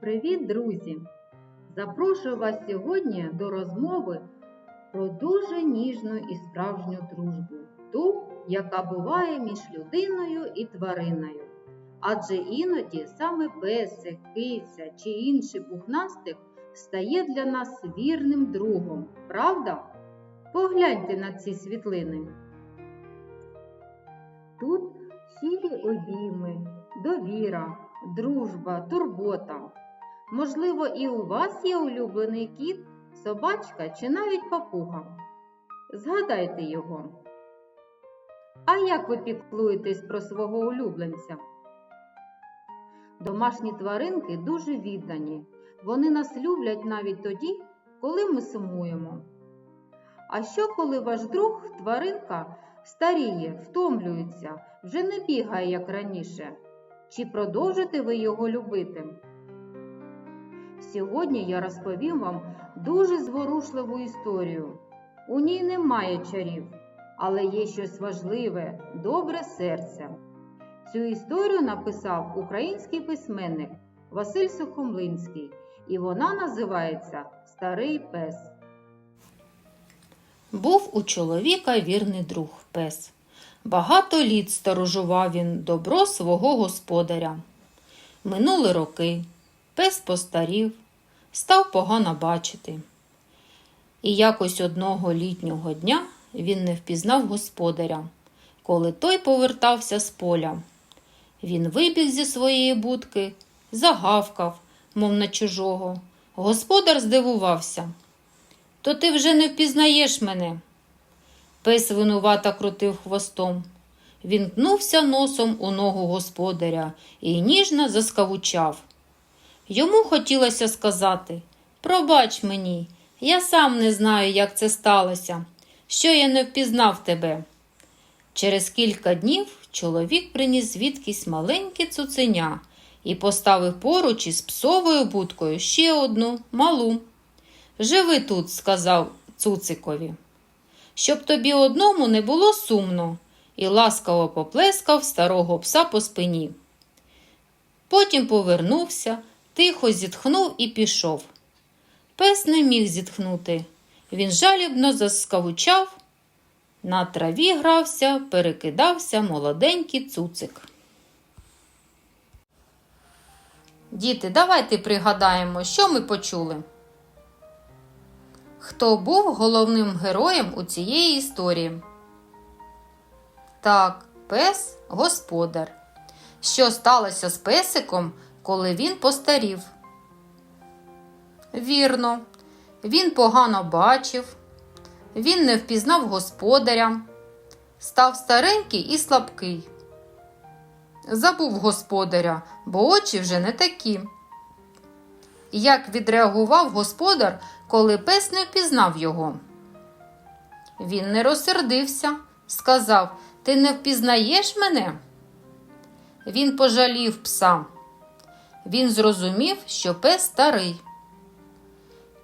Привіт, друзі! Запрошую вас сьогодні до розмови про дуже ніжну і справжню дружбу, ту, яка буває між людиною і твариною. Адже іноді саме песик, киця чи інший пухнастик стає для нас вірним другом, правда? Погляньте на ці світлини. Тут щирі обійми, довіра, дружба, турбота. Можливо, і у вас є улюблений кіт, собачка чи навіть папуга. Згадайте його. А як ви піклуєтесь про свого улюбленця? Домашні тваринки дуже віддані. Вони нас люблять навіть тоді, коли ми сумуємо. А що, коли ваш друг, тваринка, старіє, втомлюється, вже не бігає, як раніше? Чи продовжите ви його любити? Сьогодні я розповім вам дуже зворушливу історію. У ній немає чарів, але є щось важливе, добре серце. Цю історію написав український письменник Василь Сухомлинський, і вона називається Старий пес. Був у чоловіка вірний друг пес. Багато літ сторожував він добро свого господаря. Минули роки, пес постарів, став погано бачити. І якось одного літнього дня він не впізнав господаря, коли той повертався з поля. Він вибіг зі своєї будки, загавкав, мов на чужого. Господар здивувався. То ти вже не впізнаєш мене. Пес винувато крутив хвостом. Він кнувся носом у ногу господаря і ніжно заскавучав. Йому хотілося сказати Пробач мені, я сам не знаю, як це сталося, що я не впізнав тебе. Через кілька днів чоловік приніс звідкись маленьке цуценя і поставив поруч із псовою будкою ще одну малу. Живи тут, сказав цуцикові, щоб тобі одному не було сумно, і ласкаво поплескав старого пса по спині. Потім повернувся, тихо зітхнув і пішов. Пес не міг зітхнути. Він жалібно заскавучав. На траві грався, перекидався молоденький цуцик. Діти, давайте пригадаємо, що ми почули. Хто був головним героєм у цієї історії? Так, пес господар. Що сталося з песиком, коли він постарів? Вірно, він погано бачив, він не впізнав господаря, став старенький і слабкий. Забув господаря, бо очі вже не такі. Як відреагував господар, коли пес не впізнав його? Він не розсердився, сказав: Ти не впізнаєш мене? Він пожалів пса. Він зрозумів, що пес старий.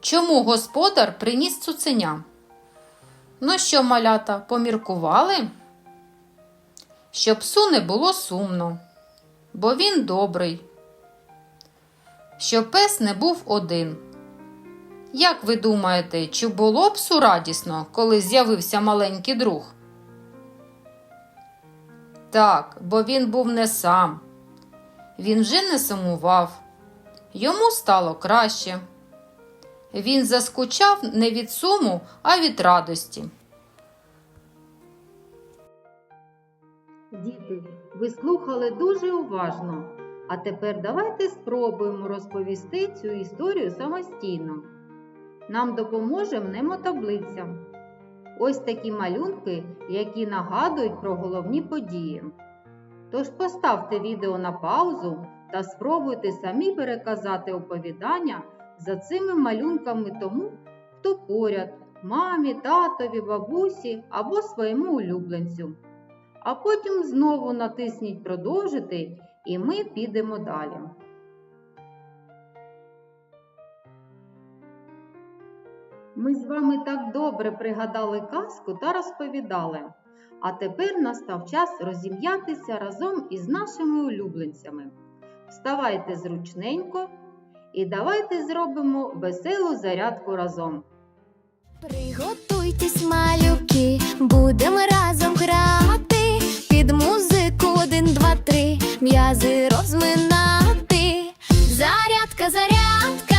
Чому господар приніс цуценя? Ну що, малята, поміркували? Щоб псу не було сумно, бо він добрий. Щоб пес не був один. Як ви думаєте, чи було псу радісно, коли з'явився маленький друг? Так, бо він був не сам. Він вже не сумував. Йому стало краще. Він заскучав не від суму, а від радості. Діти, ви слухали дуже уважно. А тепер давайте спробуємо розповісти цю історію самостійно. Нам допоможе мнемотаблиця. Ось такі малюнки, які нагадують про головні події. Тож поставте відео на паузу та спробуйте самі переказати оповідання за цими малюнками тому, хто поряд, мамі, татові, бабусі або своєму улюбленцю. А потім знову натисніть Продовжити і ми підемо далі. Ми з вами так добре пригадали казку та розповідали. А тепер настав час розім'ятися разом із нашими улюбленцями. Вставайте зручненько і давайте зробимо веселу зарядку разом. Приготуйтесь, малюки, будемо разом грати. Під музику один, два, три, м'язи розминати. Зарядка, зарядка,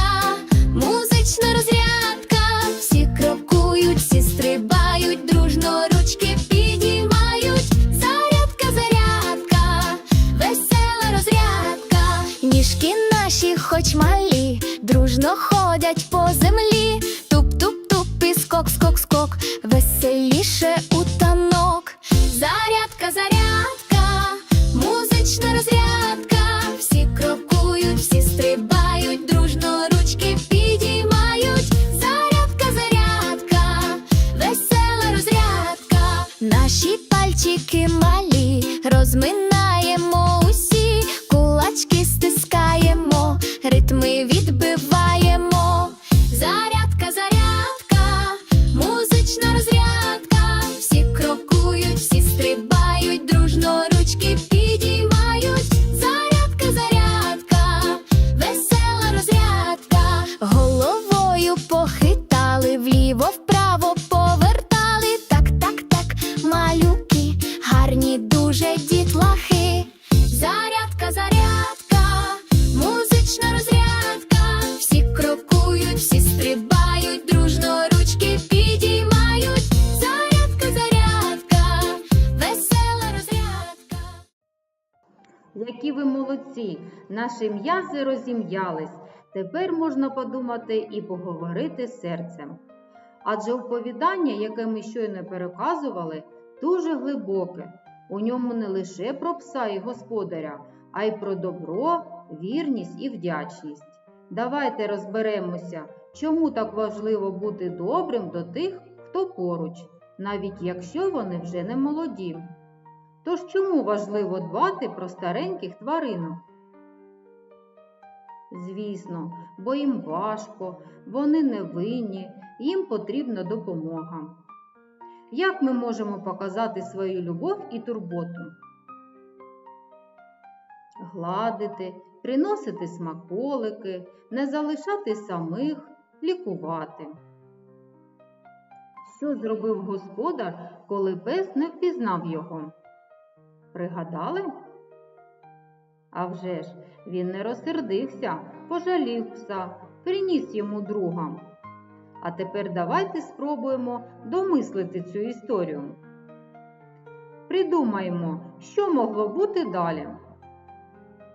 Наші м'язи розім'ялись. Тепер можна подумати і поговорити з серцем. Адже оповідання, яке ми щойно переказували, дуже глибоке. У ньому не лише про пса і господаря, а й про добро, вірність і вдячність. Давайте розберемося, чому так важливо бути добрим до тих, хто поруч, навіть якщо вони вже не молоді. Тож чому важливо дбати про стареньких тваринок? Звісно, бо їм важко, вони невинні, їм потрібна допомога. Як ми можемо показати свою любов і турботу? Гладити, приносити смаколики, не залишати самих, лікувати. Що зробив господар, коли пес не впізнав його? Пригадали? А вже ж, він не розсердився, пожалів пса, приніс йому друга. А тепер давайте спробуємо домислити цю історію. Придумаємо, що могло бути далі.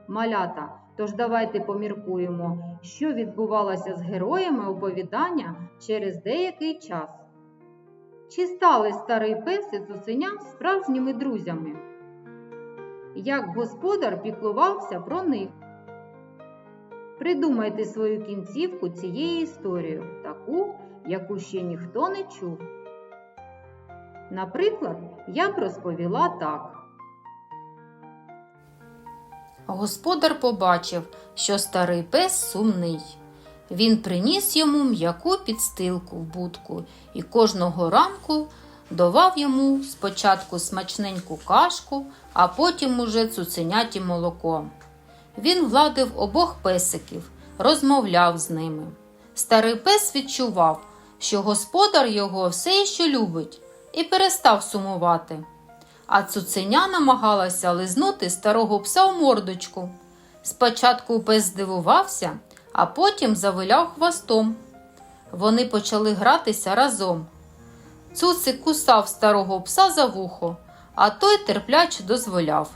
Малята, тож давайте поміркуємо, що відбувалося з героями оповідання через деякий час. Чи стали старий пес і цуценя справжніми друзями? Як господар піклувався про них? Придумайте свою кінцівку цієї історії, таку, яку ще ніхто не чув. Наприклад, я б розповіла так. Господар побачив, що старий пес сумний. Він приніс йому м'яку підстилку в будку і кожного ранку давав йому спочатку смачненьку кашку, а потім уже цуценяті молоко. Він гладив обох песиків, розмовляв з ними. Старий пес відчував, що господар його все ще любить, і перестав сумувати. А цуценя намагалася лизнути старого пса в мордочку. Спочатку пес здивувався, а потім завиляв хвостом. Вони почали гратися разом. Цуцик кусав старого пса за вухо, а той терпляче дозволяв.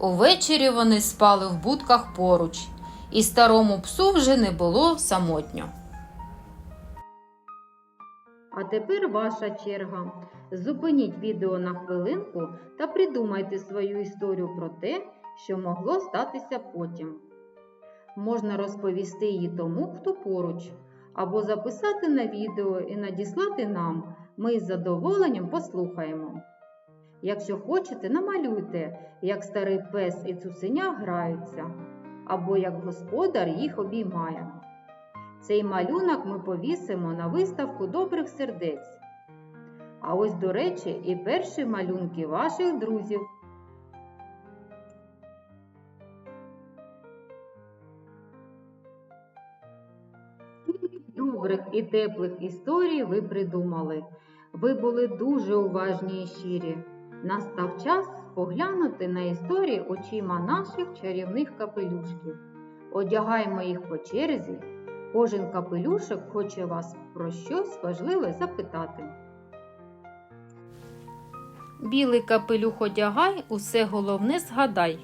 Увечері вони спали в будках поруч, і старому псу вже не було самотньо. А тепер ваша черга. Зупиніть відео на хвилинку та придумайте свою історію про те, що могло статися потім. Можна розповісти її тому, хто поруч, або записати на відео і надіслати нам. Ми з задоволенням послухаємо. Якщо хочете, намалюйте, як старий пес і цуценя граються, або як господар їх обіймає. Цей малюнок ми повісимо на виставку добрих сердець. А ось, до речі, і перші малюнки ваших друзів. Добрих і теплих історій ви придумали. Ви були дуже уважні і щирі. Настав час поглянути на історії очима наших чарівних капелюшків. Одягаємо їх по черзі. Кожен капелюшок хоче вас про щось важливе запитати. Білий капелюх одягай, усе головне згадай.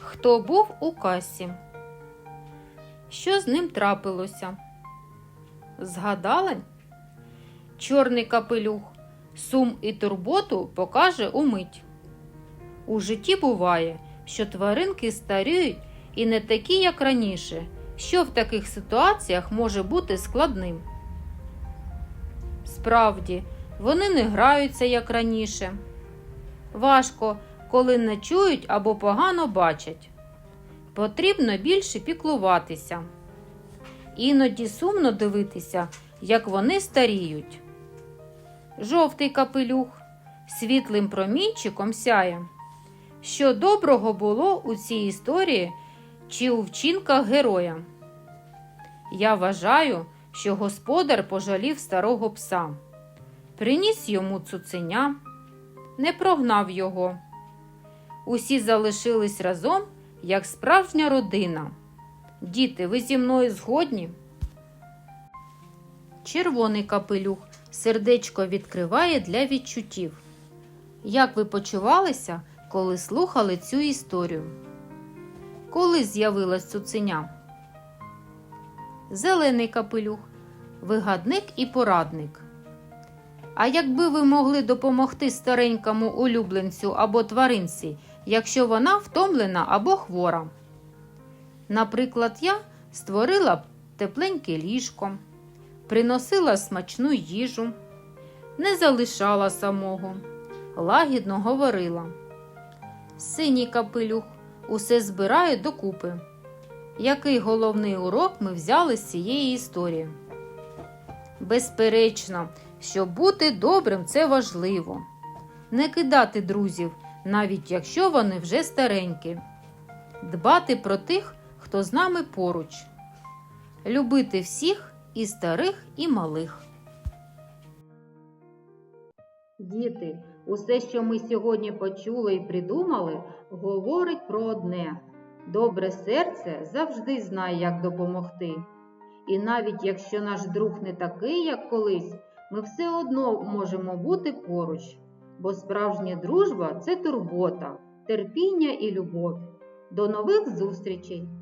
Хто був у касі? Що з ним трапилося? Згадали? Чорний капелюх сум і турботу покаже умить. У житті буває, що тваринки старіють і не такі, як раніше, що в таких ситуаціях може бути складним. Справді, вони не граються, як раніше. Важко, коли не чують або погано бачать. Потрібно більше піклуватися. Іноді сумно дивитися, як вони старіють. Жовтий капелюх світлим промінчиком сяє. Що доброго було у цій історії чи у вчинках героя? Я вважаю, що господар пожалів старого пса, приніс йому цуценя не прогнав його. Усі залишились разом, як справжня родина. Діти, ви зі мною згодні? Червоний капелюх сердечко відкриває для відчуттів. Як ви почувалися, коли слухали цю історію? Коли з'явилась цуценя? Зелений капелюх вигадник і порадник. А якби ви могли допомогти старенькому улюбленцю або тваринці, якщо вона втомлена або хвора? Наприклад, я створила б тепленьке ліжко, приносила смачну їжу, не залишала самого, лагідно говорила. Синій капелюх усе збирає докупи. Який головний урок ми взяли з цієї історії? Безперечно, що бути добрим це важливо. Не кидати друзів, навіть якщо вони вже старенькі. Дбати про тих, хто з нами поруч. Любити всіх і старих, і малих. Діти, усе, що ми сьогодні почули і придумали, говорить про одне. Добре серце завжди знає, як допомогти. І навіть якщо наш друг не такий, як колись, ми все одно можемо бути поруч, бо справжня дружба це турбота, терпіння і любов. До нових зустрічей!